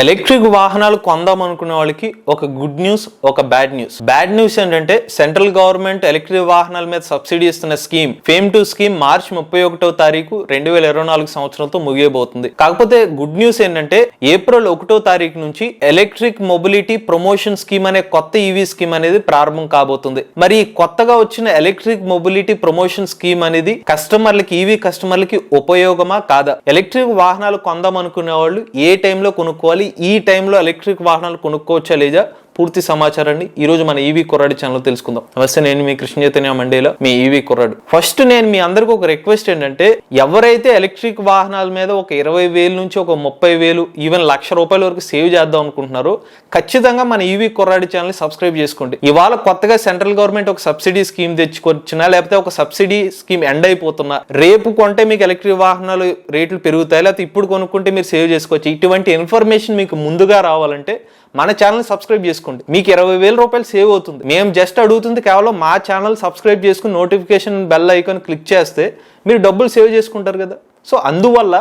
Electric వాహనాలు కొందాం అనుకునే వాళ్ళకి ఒక గుడ్ న్యూస్ ఒక బ్యాడ్ న్యూస్. బ్యాడ్ న్యూస్ ఏంటంటే సెంట్రల్ గవర్నమెంట్ ఎలక్ట్రిక్ వాహనాల మీద సబ్సిడీ ఇస్తున్న scheme FAME two scheme March ముప్పై ఒకటో తారీఖు రెండు వేల ఇరవై నాలుగు సంవత్సరంతో ముగియబోతుంది. కాకపోతే గుడ్ న్యూస్ ఏంటంటే ఏప్రిల్ ఒకటో తారీఖు నుంచి ఎలక్ట్రిక్ మొబిలిటీ ప్రమోషన్ స్కీమ్ అనే కొత్త ఈవీ స్కీమ్ అనేది ప్రారంభం కాబోతుంది. మరి కొత్తగా వచ్చిన ఎలక్ట్రిక్ మొబిలిటీ ప్రమోషన్ స్కీమ్ అనేది కస్టమర్లకి ఈవీ కస్టమర్లకి ఉపయోగమా కాదా? ఎలక్ట్రిక్ వాహనాలు కొందాం అనుకునే వాళ్ళు ఏ టైంలో కొనుక్కోవాలి ఈ టైంలో ఎలక్ట్రిక్ వాహనాలు కొనుక్కోవచ్చా లేదా? పూర్తి సమాచారాన్ని ఈ రోజు మన ఈవీ కుర్రాడి ఛానల్ తెలుసుకుందాం. నమస్తే నేను మీ కృష్ణ చైతన్య మండేలో మీ ఈవీ కుర్రాడు. ఫస్ట్ నేను మీ అందరికి ఒక రిక్వెస్ట్ ఏంటంటే ఎవరైతే ఎలక్ట్రిక్ వాహనాల మీద ఒక ఇరవై వేలు నుంచి ఒక ముప్పై వేలు ఈవెన్ లక్ష రూపాయల వరకు సేవ్ చేద్దాం అనుకుంటున్నారో ఖచ్చితంగా మన ఈవీ కుర్రాడి ఛానల్ సబ్స్క్రైబ్ చేసుకోండి. ఇవాళ కొత్తగా సెంట్రల్ గవర్నమెంట్ ఒక సబ్సిడీ స్కీమ్ తెచ్చుకొచ్చినా లేకపోతే ఒక సబ్సిడీ స్కీమ్ ఎండ్ అయిపోతున్నా రేపు కొంటే మీకు ఎలక్ట్రిక్ వాహనాలు రేట్లు పెరుగుతాయి లేకపోతే ఇప్పుడు కొనుక్కుంటే మీరు సేవ్ చేసుకోవచ్చు. ఇటువంటి ఇన్ఫర్మేషన్ మీకు ముందుగా రావాలంటే మన ఛానల్ సబ్స్క్రైబ్ చేసుకోండి. మీకు ఇరవై వేల రూపాయలు సేవ్ అవుతుంది. మేము జస్ట్ అడుగుతుంది కేవలం మా ఛానల్ సబ్స్క్రైబ్ చేసుకుని నోటిఫికేషన్ బెల్ ఐకాన్ క్లిక్ చేస్తే మీరు డబ్బులు సేవ్ చేసుకుంటారు కదా. సో అందువల్ల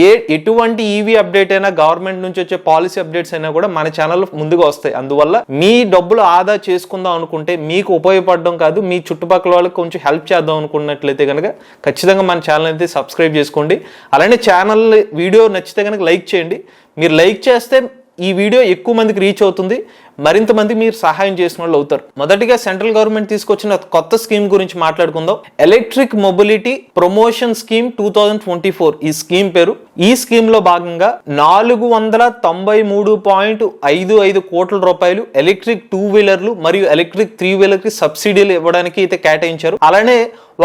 ఏ ఎటువంటి ఈవీ అప్డేట్ అయినా గవర్నమెంట్ నుంచి వచ్చే పాలసీ అప్డేట్స్ అయినా కూడా మన ఛానల్ ముందుగా వస్తాయి. అందువల్ల మీ డబ్బులు ఆదా చేసుకుందాం అనుకుంటే మీకు ఉపయోగపడడం కాదు మీ చుట్టుపక్కల వాళ్ళకి కొంచెం హెల్ప్ చేద్దాం అనుకున్నట్లయితే కనుక ఖచ్చితంగా మన ఛానల్ అయితే సబ్స్క్రైబ్ చేసుకోండి. అలానే ఛానల్ వీడియో నచ్చితే కనుక లైక్ చేయండి. మీరు లైక్ చేస్తే ఈ వీడియో ఎక్కువ మందికి రీచ్ అవుతుంది. మరింత మంది మీరు సహాయం చేసిన వాళ్ళు అవుతారు. మొదటిగా సెంట్రల్ గవర్నమెంట్ తీసుకొచ్చిన కొత్త స్కీమ్ గురించి మాట్లాడుకుందాం. Electric mobility promotion scheme two thousand twenty four ఈ స్కీమ్ పేరు. ఈ స్కీమ్లో భాగంగా నాలుగు వందల తొంభై మూడు పాయింట్ ఐదు ఐదు కోట్ల రూపాయలు ఎలక్ట్రిక్ టూ వీలర్లు మరియు ఎలక్ట్రిక్ త్రీ వీలర్కి సబ్సిడీలు ఇవ్వడానికి అయితే కేటాయించారు. అలానే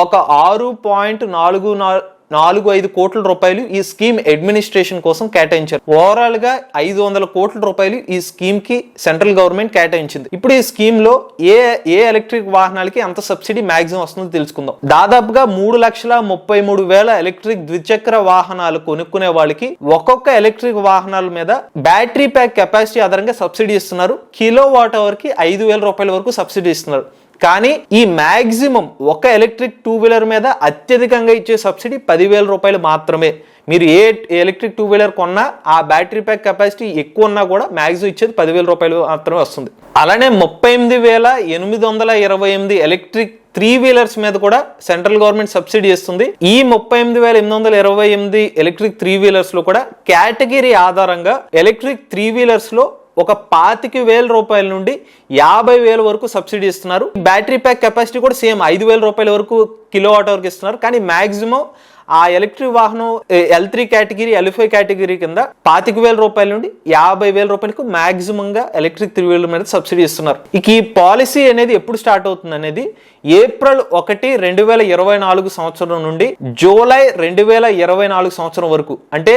ఒక ఆరు పాయింట్ నాలుగు నాలుగు నాలుగు ఐదు కోట్ల రూపాయలు ఈ స్కీమ్ అడ్మినిస్ట్రేషన్ కోసం కేటాయించారు. ఓవరాల్గా ఐదు వందల కోట్ల రూపాయలు ఈ స్కీమ్కి సెంట్రల్ గవర్నమెంట్ కేటాయించింది. ఇప్పుడు ఈ స్కీమ్లో ఏ ఏ ఎలక్ట్రిక్ వాహనాలకి ఎంత సబ్సిడీ మాక్సిమం వస్తుందో తెలుసుకుందాం. దాదాపుగా మూడు లక్షల ముప్పై మూడు వేల ఎలక్ట్రిక్ ద్విచక్ర వాహనాలు కొనుక్కునే వాళ్ళకి ఒక్కొక్క ఎలక్ట్రిక్ వాహనాల మీద బ్యాటరీ ప్యాక్ కెపాసిటీ ఆధారంగా సబ్సిడీ ఇస్తున్నారు. కిలో వాట్ అవర్కి ఐదు వేల రూపాయల వరకు సబ్సిడీ ఇస్తున్నారు. కానీ ఈ మ్యాక్సిమం ఒక ఎలక్ట్రిక్ టూ వీలర్ మీద అత్యధికంగా ఇచ్చే సబ్సిడీ పదివేల రూపాయలు మాత్రమే. మీరు ఏ ఎలక్ట్రిక్ టూ వీలర్ కొన్నా ఆ బ్యాటరీ ప్యాక్ కెపాసిటీ ఎక్కువ ఉన్నా కూడా మ్యాక్సిమం ఇచ్చేది పదివేల రూపాయలు మాత్రమే వస్తుంది. అలానే ముప్పై ఎనిమిది వేల ఎనిమిది వందల ఇరవై ఎనిమిది ఎలక్ట్రిక్ త్రీ వీలర్స్ మీద కూడా సెంట్రల్ గవర్నమెంట్ సబ్సిడీ ఇస్తుంది. ఈ ముప్పై ఎనిమిది వేల ఎనిమిది వందల ఇరవై ఎనిమిది ఎలక్ట్రిక్ త్రీ వీలర్స్లో కూడా కేటగిరీ ఆధారంగా ఎలక్ట్రిక్ త్రీ వీలర్స్లో ఒక పాతిక వేల రూపాయల నుండి యాభై వేల వరకు సబ్సిడీ ఇస్తున్నారు. బ్యాటరీ ప్యాక్ కెపాసిటీ కూడా సేమ్ ఐదు వేల రూపాయల వరకు కిలో వాట్ వరకు ఇస్తున్నారు. కానీ మాక్సిమం ఆ ఎలక్ట్రిక్ వాహనం L three category L five category కింద పాతిక వేల రూపాయల నుండి యాభై వేల రూపాయలకు మాక్సిమం గా ఎలక్ట్రిక్ త్రీ వీలర్ మీద సబ్సిడీ ఇస్తున్నారు. ఇక ఈ పాలసీ అనేది ఎప్పుడు స్టార్ట్ అవుతుంది అనేది ఏప్రిల్ ఒకటి రెండు వేల ఇరవై నాలుగు సంవత్సరం నుండి జూలై రెండు వేల ఇరవై నాలుగు సంవత్సరం వరకు అంటే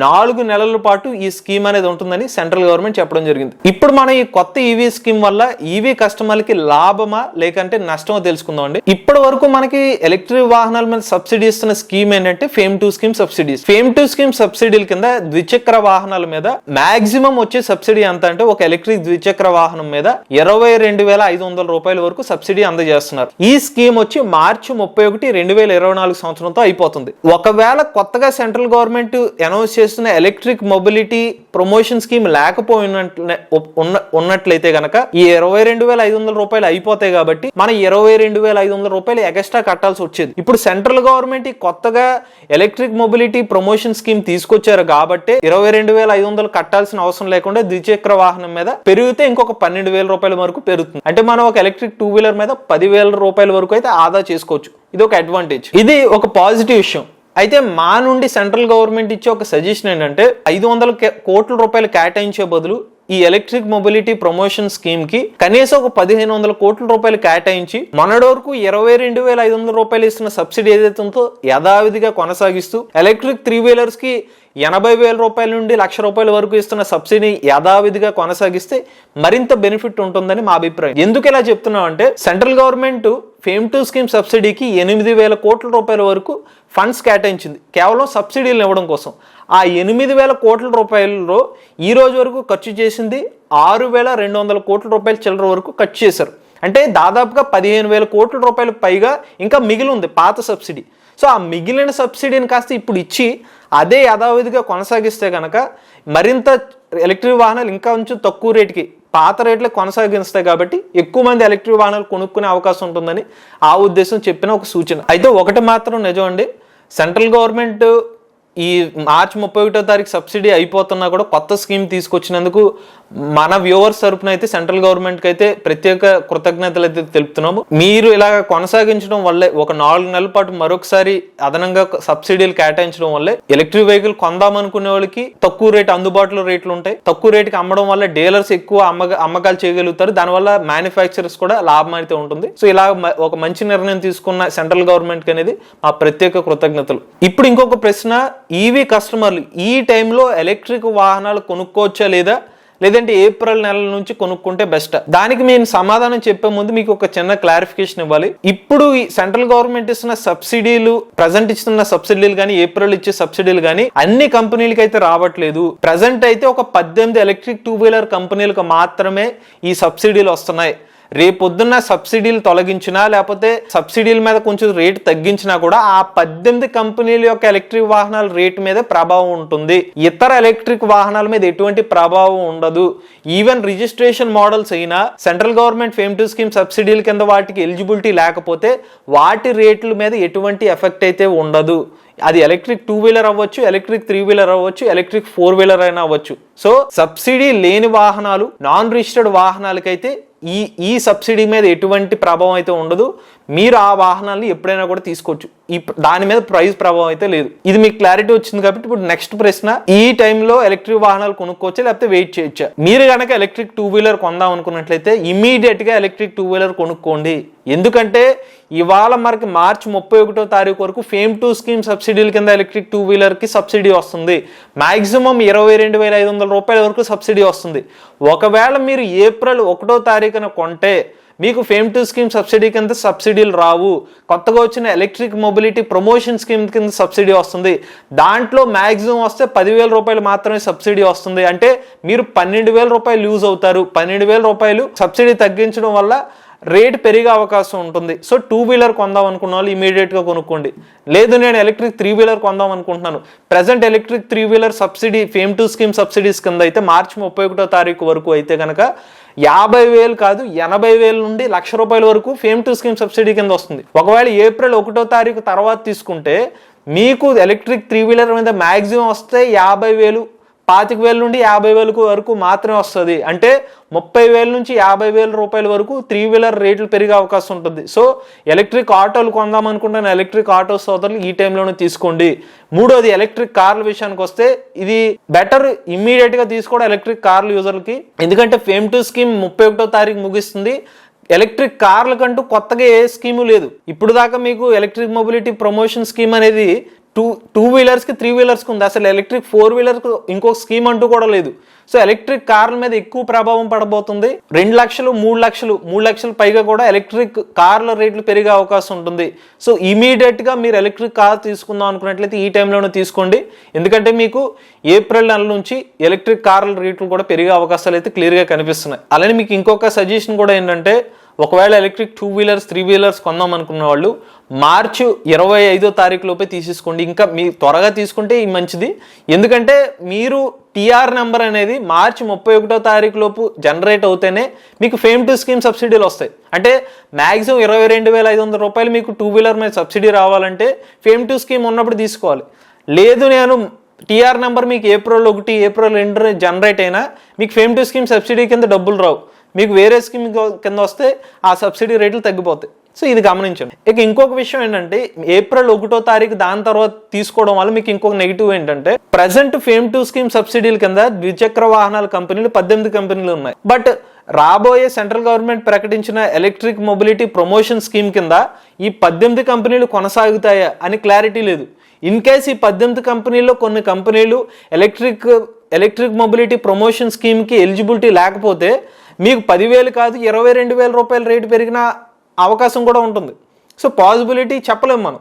నాలుగు నెలల పాటు ఈ స్కీమ్ అనేది ఉంటుందని సెంట్రల్ గవర్నమెంట్ చెప్పడం జరిగింది. ఇప్పుడు మనం ఈ కొత్త ఈవీ స్కీమ్ వల్ల ఈవీ కస్టమర్లకి లాభమా లేకంటే నష్టమో తెలుసుకుందాం అండి. ఇప్పటి వరకు మనకి ఎలక్ట్రిక్ వాహనాల మీద సబ్సిడీ ఇస్తున్న స్కీమ్ ఏంటంటే FAME two scheme subsidies. FAME two scheme సబ్సిడీల కింద ద్విచక్ర వాహనాల మీద మాక్సిమం వచ్చే సబ్సిడీ ఎంత అంటే ఒక ఎలక్ట్రిక్ ద్విచక్ర వాహనం మీద ఇరవై రెండు వేల ఐదు వందల రూపాయల వరకు సబ్సిడీ అందజేస్తున్నారు. ఈ స్కీమ్ వచ్చి మార్చి ముప్పై ఒకటి రెండు వేల ఇరవై నాలుగు సంవత్సరంతో అయిపోతుంది. ఒకవేళ కొత్తగా సెంట్రల్ గవర్నమెంట్ అనౌన్స్ చేస్తున్న ఎలక్ట్రిక్ మొబిలిటీ ప్రమోషన్ స్కీమ్ లేకపోయినట్లే ఉన్న ఉన్నట్లయితే గనక ఈ ఇరవై రెండు వేల ఐదు వందల రూపాయలు అయిపోతాయి కాబట్టి మన ఇరవై రెండు వేల ఐదు వందల రూపాయలు ఎక్స్ట్రా కట్టాల్సి వచ్చేది. ఇప్పుడు సెంట్రల్ గవర్నమెంట్ ఈ కొత్తగా ఎలక్ట్రిక్ మొబిలిటీ ప్రమోషన్ స్కీమ్ తీసుకొచ్చారు కాబట్టి ఇరవై రెండు వేల ఐదు వందలు కట్టాల్సిన అవసరం లేకుండా ద్విచక్ర వాహనం మీద పెరిగితే ఇంకొక పన్నెండు వేల రూపాయల వరకు పెరుగుతుంది. అంటే మనం ఒక ఎలక్ట్రిక్ టూ వీలర్ మీద పదివేల రూపాయల వరకు అయితే ఆదా చేసుకోవచ్చు. ఇది ఒక అడ్వాంటేజ్ ఇది ఒక పాజిటివ్ విషయం. అయితే మా నుండి సెంట్రల్ గవర్నమెంట్ ఇచ్చే ఒక సజెషన్ ఏంటంటే ఐదు వందల కోట్ల రూపాయలు కేటాయించే బదులు ఈ ఎలక్ట్రిక్ మొబిలిటీ ప్రమోషన్ స్కీమ్కి కనీసం ఒక పదిహేను వందల కోట్ల రూపాయలు కేటాయించి మొన్నటి వరకు ఇరవై రెండు వేల ఐదు వందల రూపాయలు ఇస్తున్న సబ్సిడీ ఏదైతే ఉందో యథావిధిగా కొనసాగిస్తూ ఎలక్ట్రిక్ త్రీ వీలర్స్కి ఎనభై వేల రూపాయల నుండి లక్ష రూపాయల వరకు ఇస్తున్న సబ్సిడీ యథావిధిగా కొనసాగిస్తే మరింత బెనిఫిట్ ఉంటుందని మా అభిప్రాయం. ఎందుకు ఇలా చెప్తున్నాం అంటే central government FAME two scheme సబ్సిడీకి ఎనిమిది వేల కోట్ల రూపాయల వరకు ఫండ్స్ కేటాయించింది. కేవలం సబ్సిడీలు ఇవ్వడం కోసం. ఆ ఎనిమిది వేల కోట్ల రూపాయలలో ఈ రోజు వరకు ఖర్చు చేసింది ఆరు వేల రెండు వందల కోట్ల రూపాయల చిల్లర వరకు ఖర్చు చేశారు. అంటే దాదాపుగా పదిహేను వేల కోట్ల రూపాయలకు పైగా ఇంకా మిగిలి ఉంది పాత సబ్సిడీ. సో ఆ మిగిలిన సబ్సిడీని కాస్త ఇప్పుడు ఇచ్చి అదే యథావిధిగా కొనసాగిస్తే కనుక మరింత ఎలక్ట్రిక్ వాహనాలు ఇంకా కొంచెం తక్కువ రేటుకి పాత రేట్లే కొనసాగిస్తాయి కాబట్టి ఎక్కువ మంది ఎలక్ట్రిక్ వాహనాలు కొనుక్కునే అవకాశం ఉంటుందని ఆ ఉద్దేశం చెప్పిన ఒక సూచన. అయితే ఒకటి మాత్రం నిజం అండి. సెంట్రల్ గవర్నమెంట్ ఈ మార్చి ముప్పై ఒకటో తారీఖు సబ్సిడీ అయిపోతున్నా కూడా కొత్త స్కీమ్ తీసుకొచ్చినందుకు మన వ్యూవర్స్ తరపున అయితే సెంట్రల్ గవర్నమెంట్కి అయితే ప్రత్యేక కృతజ్ఞతలు అయితే తెలుపుతున్నాము. మీరు ఇలాగ కొనసాగించడం వల్లే ఒక నాలుగు నెలల పాటు మరొకసారి అదనంగా సబ్సిడీలు కేటాయించడం వల్లే ఎలక్ట్రిక్ వెహికల్ కొందాం అనుకునే వాళ్ళకి తక్కువ రేట్ అందుబాటులో రేట్లు ఉంటాయి. తక్కువ రేటుకి అమ్మడం వల్ల డీలర్స్ ఎక్కువ అమ్మ అమ్మకాలు చేయగలుగుతారు. దానివల్ల మ్యానుఫ్యాక్చరర్స్ కూడా లాభం అయితే ఉంటుంది. సో ఇలా ఒక మంచి నిర్ణయం తీసుకున్న సెంట్రల్ గవర్నమెంట్ అనేది మా ప్రత్యేక కృతజ్ఞతలు. ఇప్పుడు ఇంకొక ప్రశ్న ఈవీ కస్టమర్లు ఈ టైంలో ఎలక్ట్రిక్ వాహనాలు కొనుక్కోవచ్చా లేదా? లేదంటే ఏప్రిల్ నెల నుంచి కొనుక్కుంటే బెస్ట్? దానికి నేను సమాధానం చెప్పే ముందు మీకు ఒక చిన్న క్లారిఫికేషన్ ఇవ్వాలి. ఇప్పుడు ఈ సెంట్రల్ గవర్నమెంట్ ఇస్తున్న సబ్సిడీలు ప్రజెంట్ ఇస్తున్న సబ్సిడీలు కానీ ఏప్రిల్ ఇచ్చే సబ్సిడీలు కానీ అన్ని కంపెనీలకి అయితే రావట్లేదు. ప్రజెంట్ అయితే ఒక పద్దెనిమిది ఎలక్ట్రిక్ టూ వీలర్ కంపెనీలకు మాత్రమే ఈ సబ్సిడీలు వస్తున్నాయి. రేపొద్దున్న సబ్సిడీలు తొలగించినా లేకపోతే సబ్సిడీల మీద కొంచెం రేటు తగ్గించినా కూడా ఆ పద్దెనిమిది కంపెనీల యొక్క ఎలక్ట్రిక్ వాహనాల రేటు మీద ప్రభావం ఉంటుంది. ఇతర ఎలక్ట్రిక్ వాహనాల మీద ఎటువంటి ప్రభావం ఉండదు. ఈవెన్ రిజిస్ట్రేషన్ మోడల్స్ అయినా central government FAME two scheme సబ్సిడీల కింద వాటికి ఎలిజిబిలిటీ లేకపోతే వాటి రేట్ల మీద ఎటువంటి ఎఫెక్ట్ అయితే ఉండదు. అది ఎలక్ట్రిక్ టూ వీలర్ అవ్వచ్చు ఎలక్ట్రిక్ త్రీ వీలర్ అవ్వచ్చు ఎలక్ట్రిక్ ఫోర్ వీలర్ అయినా అవ్వచ్చు. సో సబ్సిడీ లేని వాహనాలు నాన్ రిజిస్టర్డ్ వాహనాలకైతే ఈ ఈ సబ్సిడీ మీద ఎటువంటి ప్రభావం అయితే ఉండదు. మీరు ఆ వాహనాన్ని ఎప్పుడైనా కూడా తీసుకోవచ్చు. ఈ దాని మీద ప్రైస్ ప్రభావం అయితే లేదు. ఇది మీకు క్లారిటీ వచ్చింది కాబట్టి ఇప్పుడు నెక్స్ట్ ప్రశ్న ఈ టైంలో ఎలక్ట్రిక్ వాహనాలు కొనుక్కోవచ్చా లేకపోతే వెయిట్ చేయొచ్చా? మీరు కనుక ఎలక్ట్రిక్ టూ వీలర్ కొందాం అనుకున్నట్లయితే ఇమీడియట్గా ఎలక్ట్రిక్ టూ వీలర్ కొనుక్కోండి. ఎందుకంటే ఇవాళ మనకి మార్చి ముప్పై ఒకటో తారీఖు వరకు ఫేమ్ టూ స్కీమ్ సబ్సిడీల కింద ఎలక్ట్రిక్ టూ వీలర్కి సబ్సిడీ వస్తుంది. మాక్సిమం ఇరవై రెండు వేల ఐదు వందల రూపాయల వరకు సబ్సిడీ వస్తుంది. ఒకవేళ మీరు ఏప్రిల్ ఒకటో తారీఖున కొంటే మీకు ఫేమ్ టు స్కీమ్ సబ్సిడీ కింద సబ్సిడీలు రావు. కొత్తగా వచ్చిన ఎలక్ట్రిక్ మొబిలిటీ ప్రమోషన్ స్కీమ్ కింద సబ్సిడీ వస్తుంది. దాంట్లో మ్యాక్సిమం వస్తే పదివేల రూపాయలు మాత్రమే సబ్సిడీ వస్తుంది. అంటే మీరు పన్నెండు వేల రూపాయలు యూజ్ అవుతారు. పన్నెండు వేల రూపాయలు సబ్సిడీ తగ్గించడం వల్ల రేట్ పెరిగే అవకాశం ఉంటుంది. సో టూ వీలర్ కొందాం అనుకున్న వాళ్ళు ఇమీడియట్గా కొనుక్కోండి. లేదు నేను ఎలక్ట్రిక్ త్రీ వీలర్ కొందాం అనుకుంటున్నాను. Present electric three wheeler subsidy FAME two scheme subsidies కింద అయితే మార్చి ముప్పై ఒకటో తారీఖు వరకు అయితే కనుక యాభై వేలు కాదు ఎనభై వేల నుండి లక్ష రూపాయల వరకు ఫేమ్ టు స్కీమ్ సబ్సిడీ కింద వస్తుంది. ఒకవేళ ఏప్రిల్ ఒకటో తారీఖు తర్వాత తీసుకుంటే మీకు ఎలక్ట్రిక్ త్రీ వీలర్ మీద మ్యాక్సిమం వస్తే యాభై వేలు పాతిక వేల నుండి యాభై వేలకు వరకు మాత్రమే వస్తుంది. అంటే ముప్పై వేల నుంచి యాభై వేల రూపాయల వరకు త్రీ వీలర్ రేట్లు పెరిగే అవకాశం ఉంటుంది. సో ఎలక్ట్రిక్ ఆటోలు కొందాం అనుకుంటున్న ఎలక్ట్రిక్ ఆటో సోదరులు ఈ టైంలోనే తీసుకోండి. మూడోది ఎలక్ట్రిక్ కార్ల విషయానికి వస్తే ఇది బెటర్ ఇమ్మీడియట్గా తీసుకోవడం ఎలక్ట్రిక్ కార్ల యూజర్లకి. ఎందుకంటే ఫేమ్ టు స్కీమ్ ముప్పై ఒకటో తారీఖు ముగిస్తుంది. ఎలక్ట్రిక్ కార్లకంటూ కొత్తగా ఏ స్కీము లేదు. ఇప్పుడు దాకా మీకు ఎలక్ట్రిక్ మొబిలిటీ ప్రమోషన్ స్కీమ్ అనేది టూ టూ వీలర్స్కి త్రీ వీలర్స్కి ఉంది. అసలు ఎలక్ట్రిక్ ఫోర్ వీలర్కి ఇంకొక స్కీమ్ అంటూ కూడా లేదు. సో ఎలక్ట్రిక్ కార్ల మీద ఎక్కువ ప్రభావం పడబోతుంది. రెండు లక్షలు మూడు లక్షలు మూడు లక్షలు పైగా కూడా ఎలక్ట్రిక్ కార్ల రేట్లు పెరిగే అవకాశం ఉంటుంది. సో ఇమీడియట్గా మీరు ఎలక్ట్రిక్ కార్ తీసుకుందాం అనుకున్నట్లయితే ఈ టైంలోనే తీసుకోండి. ఎందుకంటే మీకు ఏప్రిల్ నెల నుంచి ఎలక్ట్రిక్ కార్ల రేట్లు కూడా పెరిగే అవకాశాలు అయితే క్లియర్గా కనిపిస్తున్నాయి. అలానే మీకు ఇంకొక సజెషన్ కూడా ఏంటంటే ఒకవేళ electric two wheelers three wheelers కొందాం అనుకున్న వాళ్ళు మార్చి ఇరవై ఐదో తారీఖు లోపే తీసేసుకోండి. ఇంకా మీ త్వరగా తీసుకుంటే ఈ మంచిది. ఎందుకంటే మీరు టీఆర్ నెంబర్ అనేది మార్చి ముప్పై ఒకటో తారీఖు లోపు జనరేట్ అవుతేనే మీకు ఫేమ్ టు స్కీమ్ సబ్సిడీలు వస్తాయి. అంటే మ్యాక్సిమం ఇరవై రెండు వేల ఐదు వందల రూపాయలు మీకు టూ వీలర్ మీద సబ్సిడీ రావాలంటే ఫేమ్ టు స్కీమ్ ఉన్నప్పుడు తీసుకోవాలి. లేదు నేను టీఆర్ నెంబర్ మీకు ఏప్రిల్ ఒకటి ఏప్రిల్ రెండు జనరేట్ అయినా మీకు ఫేమ్ టు స్కీమ్ సబ్సిడీ కింద డబ్బులు రావు. మీకు వేరే స్కీమ్ కింద వస్తే ఆ సబ్సిడీ రేట్లు తగ్గిపోతాయి. సో ఇది గమనించండి ఇక ఇంకొక విషయం ఏంటంటే ఏప్రిల్ ఒకటో తారీఖు దాని తర్వాత తీసుకోవడం వల్ల మీకు ఇంకొక నెగిటివ్ ఏంటంటే ప్రజెంట్ ఫేమ్ టు స్కీమ్ సబ్సిడీల కింద ద్విచక్ర వాహనాల కంపెనీలు పద్దెనిమిది కంపెనీలు ఉన్నాయి. బట్ రాబోయే సెంట్రల్ గవర్నమెంట్ ప్రకటించిన ఎలక్ట్రిక్ మొబిలిటీ ప్రమోషన్ స్కీమ్ కింద ఈ పద్దెనిమిది కంపెనీలు కొనసాగుతాయా అని క్లారిటీ లేదు. ఇన్ కేస్ ఈ పద్దెనిమిది కంపెనీల్లో కొన్ని కంపెనీలు ఎలక్ట్రిక్ ఎలక్ట్రిక్ మొబిలిటీ ప్రమోషన్ స్కీమ్కి ఎలిజిబిలిటీ లేకపోతే మీకు పదివేలు కాదు ఇరవై రెండు వేల రూపాయల రేటు పెరిగిన అవకాశం కూడా ఉంటుంది. సో పాసిబిలిటీ చెప్పలేము మనం.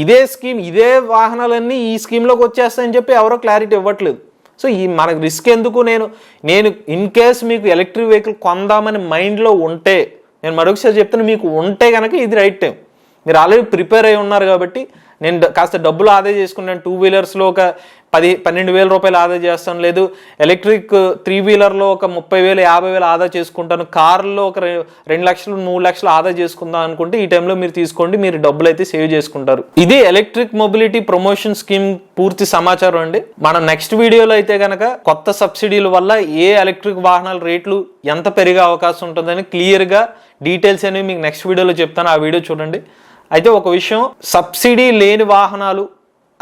ఇదే స్కీమ్ ఇదే వాహనాలన్నీ ఈ స్కీమ్లోకి వచ్చేస్తాయని చెప్పి ఎవరో క్లారిటీ ఇవ్వట్లేదు. సో ఈ మనకు రిస్క్ ఎందుకు నేను నేను ఇన్ కేస్ మీకు ఎలక్ట్రిక్ వెహికల్ కొందామని మైండ్లో ఉంటే నేను మరొకసారి చెప్తాను మీకు ఉంటే కనుక ఇది రైట్ టైం. మీరు ఆల్రెడీ ప్రిపేర్ అయి ఉన్నారు కాబట్టి నేను కాస్త డబ్బులు ఆదా చేసుకుంటాను టూ వీలర్స్లో ఒక పది పన్నెండు వేల రూపాయలు ఆదా చేస్తాను. లేదు ఎలక్ట్రిక్ త్రీ వీలర్లో ఒక ముప్పై వేలు యాభై వేలు ఆదా చేసుకుంటాను. కార్లో ఒక రె- రెండు లక్షలు మూడు లక్షలు ఆదా చేసుకుందాం అనుకుంటే ఈ టైంలో మీరు తీసుకోండి. మీరు డబ్బులు అయితే సేవ్ చేసుకుంటారు. ఇది ఎలక్ట్రిక్ మొబిలిటీ ప్రమోషన్ స్కీమ్ పూర్తి సమాచారం అండి. మన నెక్స్ట్ వీడియోలో అయితే కనుక కొత్త సబ్సిడీల వల్ల ఏ ఎలక్ట్రిక్ వాహనాల రేట్లు ఎంత పెరిగే అవకాశం ఉంటుందని క్లియర్గా డీటెయిల్స్ అనేవి మీకు నెక్స్ట్ వీడియోలో చెప్తాను. ఆ వీడియో చూడండి. అయితే ఒక విషయం సబ్సిడీ లేని వాహనాలు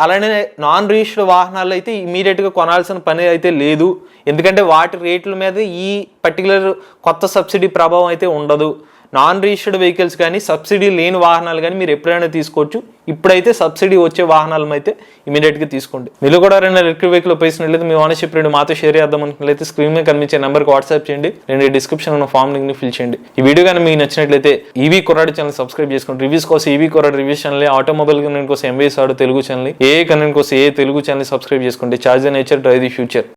అలానే నాన్ రిజిస్టర్డ్ వాహనాలు అయితే ఇమీడియట్గా కొనాల్సిన పని అయితే లేదు. ఎందుకంటే వాటి రేట్ల మీద ఈ పర్టికులర్ కొత్త సబ్సిడీ ప్రభావం అయితే ఉండదు. నాన్ రిజిస్టర్డ్ వెహికల్స్ కానీ సబ్సిడీ లేని వాహనాలు కానీ మీరు ఎప్పుడైనా తీసుకోవచ్చు. ఇప్పుడైతే సబ్సిడీ వచ్చే వాహనాలను అయితే ఇమీడియట్గా తీసుకోండి. మీరు కూడా రెండు ఎలక్ట్రిక్ వెహికల్ ఉపయోగించినట్లయితే మీ ఓనర్షిప్ రెండు మాతో షేర్ చేద్దాం అనుకున్నట్లయితే స్క్రీన్ మీద కనిపించే నెంబర్కి వాట్సాప్ చేయండి. నేను డిస్క్రిప్షన్ ఉన్న ఫామ్ లింక్ని ఫిల్ చేయండి. ఈ వీడియో కానీ మీకు నచ్చినట్లయితే ఈవీ కొరాడు ఛానల్ సబ్స్క్రైబ్ చేసుకోండి. రివ్యూస్ కోసం ఈవీ కొరాడు రివ్యూస్ ఛానల్ ఆటోమొబైల్ కనెంట్ కోసం ఎంబీఎస్ ఆడు తెలుగు ఛానల్ ఏ కనెంట్ కోసం ఏ తెలుగు ఛానల్ సబ్స్క్రైబ్ చేసుకోండి. Charge nature drive the future